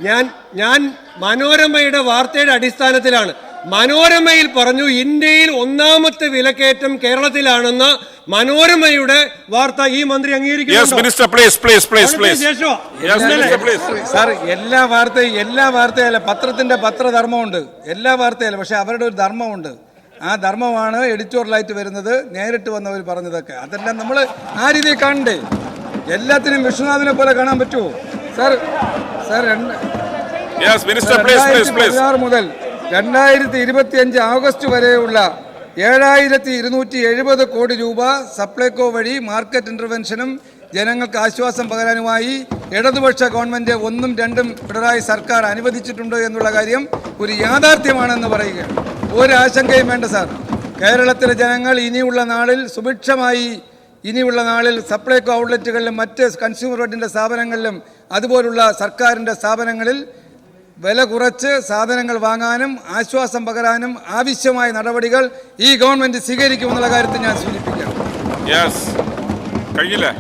ഞാൻ ഞാൻ മനോരമയുടെ വാർത്തയുടെ അടിസ്ഥാനത്തിലാണ്. മനോരമയിൽ പറഞ്ഞു ഇന്ത്യയിൽ ഒന്നാമത്തെ വിലക്കയറ്റം കേരളത്തിലാണെന്ന മനോരമയുടെ വാർത്ത ഈ മന്ത്രി യെസ് അംഗീകരിക്കുന്നു minister please please please please yes minister please sir എല്ലാ വാർത്തയും എല്ലാ വാർത്തയല്ല പത്രത്തിന്റെ പത്രധർമ്മമുണ്ട്. എല്ലാ വാർത്തയല്ല പക്ഷെ അവരുടെ ഒരു ധർമ്മമുണ്ട്. ആ ധർമ്മമാണ് എഡിറ്റോറിയലായിട്ട് വരുന്നത് നേരിട്ട് വന്നവർ പറഞ്ഞതൊക്കെ. അതെല്ലാം നമ്മൾ ആ രീതിയിൽ കാണണ്ടേ? എല്ലാത്തിനും വിശ്വനാഥിനെ പോലെ കാണാൻ പറ്റുമോ? സാർ സാർ രണ്ട് yes minister please please please പതിനാറ് മുതൽ രണ്ടായിരത്തി ഇരുപത്തി അഞ്ച് ആഗസ്റ്റ് വരെയുള്ള ഏഴായിരത്തി ഇരുന്നൂറ്റി എഴുപത് കോടി രൂപ സപ്ലൈകോ വഴി മാർക്കറ്റ് ഇന്റർവെൻഷനും ജനങ്ങൾക്ക് ആശ്വാസം പകരാനുമായി ഇടതുപക്ഷ ഗവൺമെന്റ് ഒന്നും രണ്ടും പിണറായി സർക്കാർ അനുവദിച്ചിട്ടുണ്ട് എന്നുള്ള കാര്യം ഒരു യാഥാർത്ഥ്യമാണെന്ന് പറയുക ഒരു ആശങ്കയും വേണ്ട സാർ. കേരളത്തിലെ ജനങ്ങൾ ഇനിയുള്ള നാളിൽ സുഭിക്ഷമായി ഇനിയുള്ള നാളിൽ സപ്ലൈകോ ഔട്ട്ലെറ്റുകളിലും മറ്റ് കൺസ്യൂമർ ഫെഡിന്റെ സ്ഥാപനങ്ങളിലും അതുപോലുള്ള സർക്കാരിന്റെ സ്ഥാപനങ്ങളിൽ വില കുറച്ച് സാധനങ്ങൾ വാങ്ങാനും ആശ്വാസം പകരാനും ആവശ്യമായ നടപടികൾ ഈ ഗവൺമെന്റ് സ്വീകരിക്കുമെന്നുള്ള കാര്യത്തിൽ ഞാൻ സൂചിപ്പിക്കാം. കഴിഞ്ഞില്ലേ?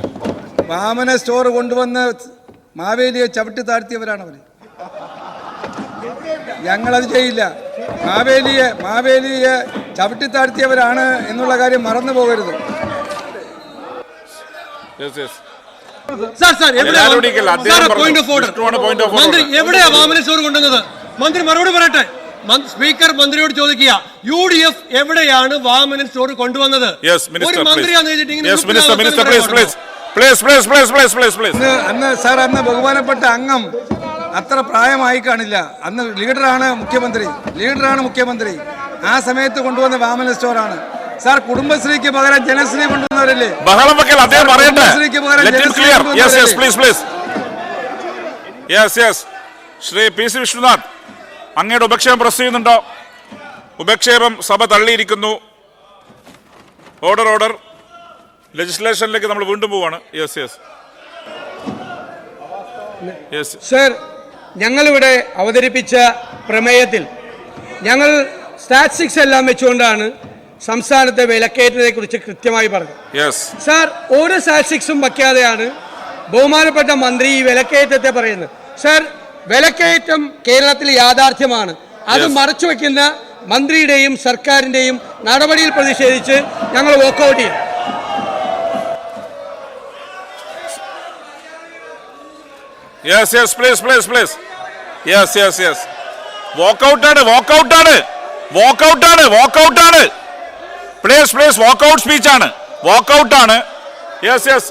വാമന സ്റ്റോർ കൊണ്ടുവന്ന് മാവേലിയെ ചവിട്ടി താഴ്ത്തിയവരാണ് അവർ ഞങ്ങളത് ചെയ്യില്ല. മാവേലിയെ മാവേലിയെ ചവിട്ടി താഴ്ത്തിയവരാണ് എന്നുള്ള കാര്യം മറന്നു പോകരുത്. Yes yes sir sir. മന്ത്രി എവിടെയാ വാമന സ്റ്റോർ കൊണ്ടുവന്നത്? മന്ത്രി മറുപടി പറയട്ടെ. സ്പീക്കർ മന്ത്രിയോട് ചോദിക്കുക. യു ഡി എഫ് എവിടെയാണ് വാമനൻ സ്റ്റോർ കൊണ്ടുവന്നത്? ഒരു മന്ത്രിയാന്ന് വെച്ചിട്ട് അന്ന് സാർ അന്ന് ബഹുമാനപ്പെട്ട അംഗം അത്ര പ്രായമായി കാണില്ല. അന്ന് ലീഡറാണ് മുഖ്യമന്ത്രി. ലീഡറാണ് മുഖ്യമന്ത്രി. ആ സമയത്ത് കൊണ്ടുവന്ന വാമന സ്റ്റോറാണ് സാർ കുടുംബശ്രീക്ക് പകരം ജനശ്രീ കൊണ്ടുവന്നവരല്ലേ? ബഹളം വെക്കൽ അദ്ദേഹം പറയട്ടെ. Please please yes yes Shri P C Vishnunath അങ്ങയുടെ ഉപക്ഷേപം പ്രസ് ചെയ്യുന്നുണ്ടോ? ഉപക്ഷേപം സഭ തള്ളിയിരിക്കുന്നു. ഓർഡർ ഓർഡർ ലെജിസ്ലേഷനിലേക്ക് നമ്മൾ വീണ്ടും പോവാണ്. യെസ് യെസ് യെസ് സർ ഞങ്ങളിവിടെ അവതരിപ്പിച്ച പ്രമേയത്തിൽ ഞങ്ങൾ സ്റ്റാറ്റിസ്റ്റിക്സ് എല്ലാം വെച്ചുകൊണ്ടാണ് സംസ്ഥാനത്തെ വിലക്കയറ്റത്തെ കുറിച്ച് കൃത്യമായി പറഞ്ഞു. സാർ ഓരോ സാക്ഷിക്സും വയ്ക്കാതെയാണ് ബഹുമാനപ്പെട്ട മന്ത്രി ഈ വിലക്കയറ്റത്തെ പറയുന്നത്. സാർ വിലക്കയറ്റം കേരളത്തിൽ യാഥാർത്ഥ്യമാണ്. അത്. മറച്ചു വയ്ക്കുന്ന മന്ത്രിയുടെയും സർക്കാരിന്റെയും നടപടിയിൽ പ്രതിഷേധിച്ച് ഞങ്ങൾ വോക്കൗട്ട് ചെയ്യും. Yes yes please please please yes yes yes വോക്കൗട്ടാണ് വോക്കൗട്ടാണ് വോക്കൗട്ടാണ് വാക്കൗട്ടാണ് പ്ലീസ് പ്ലീസ് വാക്കൗട്ട് സ്പീച്ചാണ് വാക്കൗട്ടാണ് യെസ് യെസ്